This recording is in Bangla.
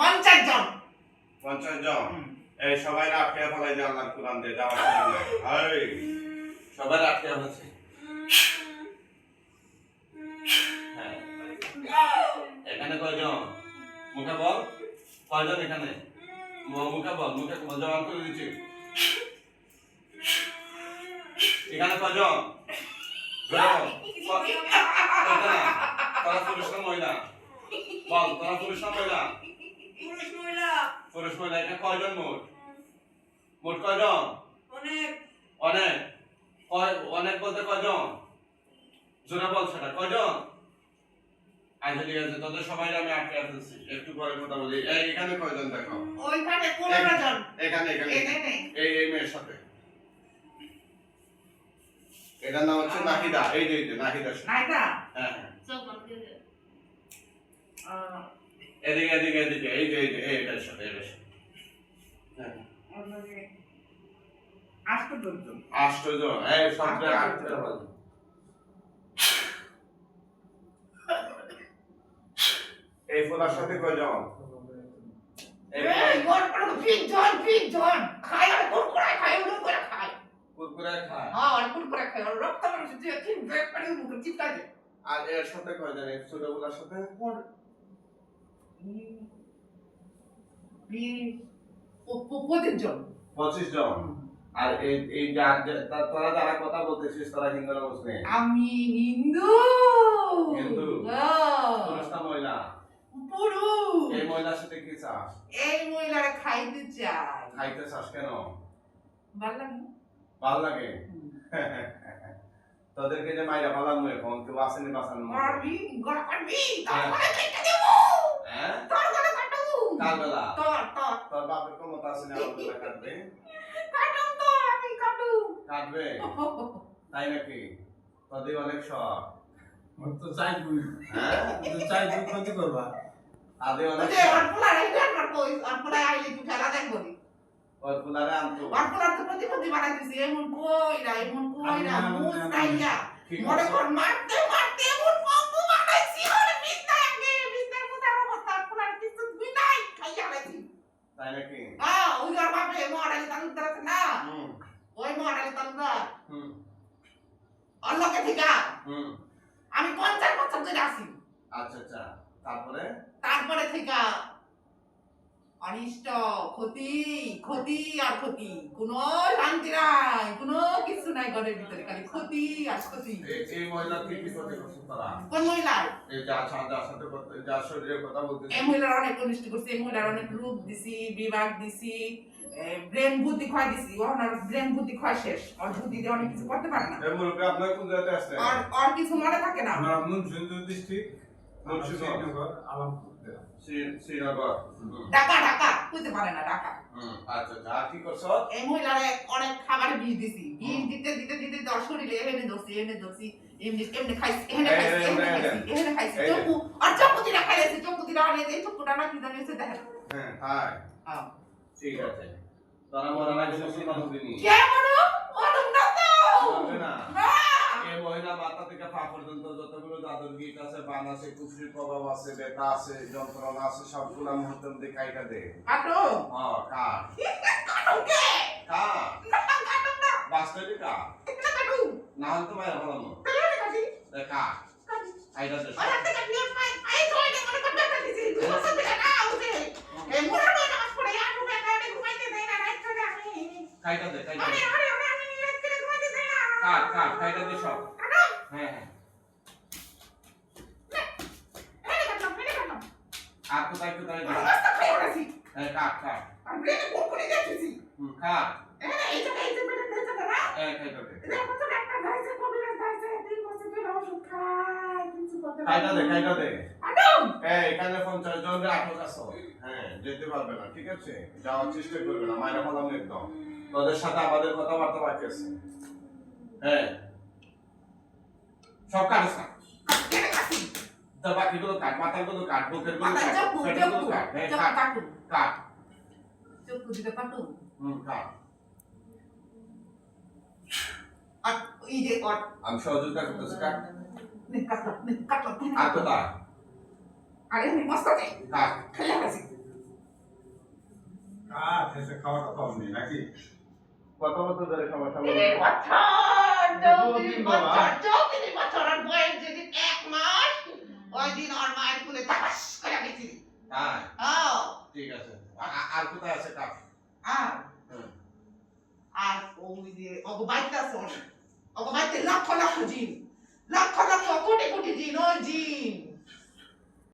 পঞ্চাশ জন। পঞ্চাশ জন? এই সবাই আটকে ফেলাই যে আল্লাহর কোরআন দিয়ে যাওয়ার এই সবাই আটকে ফেলেছে হ্যাঁ। এখানে কয়জন? মুখে বল। কয়জন এখানে? মুখে বল। মুখে জবান করে দিচ্ছি। এখানে কয়জন? তোরা পুরুষ না মহিলা? বল তোরা পুরুষ না মহিলা? পুরুষ মহিলা। পুরুষ মহিলা এখানে কয়জন মোট? মোট কয়জন? অনেক। অনেক। অনেক বলতে কয়জন? জোরে বল সেটা কয়জন? আচ্ছা ঠিক আছে তোদের সবাই আমি আটকে ফেলছি। একটু পরে কথা বলি। এই এখানে কয়জন দেখো? ওইখানে পনেরো জন। এখানে এখানে। এখানে। এই এই মেয়ের সাথে। এটার নাম হচ্ছে নাহিদা। এই যে নাহিদা। হ্যাঁ হ্যাঁ। এদিকে এদিকে এদিকে এই যে এই যে এটার সাথে এটার সাথে। হ্যাঁ। এই সবটা এই ফোলার সাথে এই গোল করে আর কুরকুরে করে খায়। কুরকুরে খায়? হ্যাঁ আর কুরকুরে আর রক্ত মানুষ যে ঠিক ব্রেক করে মুখে চিপকা দে আর এর সাথে কয়জন এই ছোটগুলার সাথে? পঁচিশ জন। পঁচিশ জন। আর এই এই যা- যা- তা- তোরা যারা কথা বলতেছিস তারা হিন্দু মুসলিম? আমি হিন্দু। হিন্দু? হ্যাঁ। পুরুষ না মহিলা? পুরুষ। এই মহিলার সাথে কি চাস? এই মহিলারা খাইতে চায় খাইতে চাস কেন? ভালো লাগে ভালো লাগে? তোদেরকে যে মাইরা পালাম এখন কেউ আসেনি বাঁচানো মারবি গলা কাটবি তোর হ্যাঁ। গলা কেটে দেব তোর গলা কাটু কাল বেলা তোর তোর। তোর বাপের ক্ষমতা আছে না আমার বেলা কাটবে? কাটু তো আমি কাটু। কাটবে? তাই নাকি? তোদের অনেক শখ। তো চাই তুই। হ্যাঁ? তো চাই তুই ক্ষতি করবা। তাদের অনেক ওরে শখ। অনপলা রে গান কই অনপলা আইলে তুই খেলা দেখবি আনতো। অনপলা তো প্রতি প্রতি বানাই দিছি এমন কইরা এমন কইরা আমি- আমি- মুস আমি- মনে কর মারতে মারতে এমন কম্বু বানাইছি ওরে বিস্তা আগে বিস্তার কোথার অবস্থা অনপলা কিছু তুই নাই খাইয়া লাইছি তাই নাকি হ্যাঁ ওই আর বাপে মরালি তালুকদার আছে না হুম ওই মরালি তালুকদার হুম। অল্লকে ঠিকা আমি পঞ্চাশ বছর ধরে আছি। আচ্ছা আচ্ছা। তারপরে? তারপরে থেকে অনিষ্ট ক্ষতি ক্ষতি আর ক্ষতি। কোনো শান্তি নাই কোনো কিছু নাই ঘরের ভিতরে খালি ক্ষতি আর ক্ষতি। এই- মহিলা কি কি করতে কোন মহিলার? এই যা ছা- সাথে কথা যার কথা বলতেছি। এই মহিলার অনেক অনিষ্ট করছে এই মহিলার অনেক রূপ দিছি বিভাগ দিছি। ব্রেন বুদ্ধি খয় দিছি। ওনার ব্রেন বুদ্ধি খয় শেষ। আর বুদ্ধি দিয়ে অনেক কিছু করতে পারে না। এই মুরব্বী আপনার কোন জায়গাতে আসছে আর আর কিছু মনে থাকে না। আমার ডিস্ট্রিক্ট মুন্সিগঞ্জ। আলমপুর। শ্রী- শ্রীনগর। হুম ঢাকা ঢাকা। বুঝতে পারে না ঢাকা। আচ্ছা আর কি করছ? এই মহিলারে অনেক খাবার বিষ দিছি। বিষ দিতে দিতে দিতে দশ শরীরে এখানে ধরছি এখানে ধরছি এমনি এমনি খাইছি এখানে খাইছি এখানে খাইছি এখানে খাইছি। চকু আর চকু দিরা খাইছি চকু দিরা এই চকুটা না কি জানি হচ্ছে দেখেন। হ্যাঁ হ্যাঁ ঠিক আছে। তোরা মরা না কিন্তু মুসলমান হবিনি কে মনো মনো না তো! না। না! এই মহিলা মাথা থেকে পা পর্যন্ত যতগুলো দাদুর গীত আছে বান আছে কুফরির প্রভাব আছে বেতা আছে যন্ত্রণা আছে সবগুলা মুহূর্তে মধ্যে কাইটা দে। কাটো! হ্যাঁ কাট। কাটো কে? কাট। না কাটো না। বাস্তবে কাট। এটা কাটো। না হলে তো মায়ের ভালো তাহলে কাটি। কাট। কাইটা দে। আর কাটি আই তো এটা মনে করতে পারছি বুঝতে দিলা না ওকে এই মোরা না নামাজ পড়ে আর রুমে কাটে ঘুমাইতে দেয় না রাত করে আমি কাইটা দে আরে দে আমি কাট কাট কাইটা দে সব। হ্যাঁ হ্যাঁ। আর কোথায় কোথায় দে হ্যাঁ কাট কাট আর ব্রেনে কোন করে যাচ্ছি। হুম, কাট এই এই জায়গা এই জায়গা এই জায়গা না? হ্যাঁ কাইটা দে এটা কত একটা ধাইছে কবিরা ধাইছে তিন বছর ধরে ওষুধ খায় কিছু করতে কাইটা দে কাইটা দে এখানে পঞ্চাশ জন আছে হ্যাঁ যেতে পারবে না ঠিক আছে? যাওয়ার চেষ্টা করবে না মায়েরা বললাম একদম। তোদের সাথে আমাদের কথাবার্তা বাকি আছে। হ্যাঁ। সব কাটিস না কাটি তা বাকিগুলো কাট মাথাগুলো কাট বুকেরগুলো মাথা কাট পেটের কাট। হ্যাঁ কাট। কাটু। কাট দিতে কাটু হুম কাট। আর এই যে আর আমি সহযোগিতা করতেছি কাট। নে কাটলাম নে কাটলাম আর কোথায়? আরে নি মস্ত কে কাট। খেলা গেছি আহ খেতে খাওয়াটা কম নেই নাকি? কত বছর ধরে সমস্যা বছর চৌত্রিশ বছর চৌত্রিশ বছর আর বয়স যেদিন এক মাস ওই দিন ওর মায়ের কুলে তাপাস করে গেছি হ্যাঁ ঠিক আছে। আর কোথায় আছে কাপ আর। আর ওই যে অগো বাইতে আছে অনেক। বাইতে লক্ষ লক্ষ জিন। লক্ষ লক্ষ কোটি কোটি জিন ওই জিন।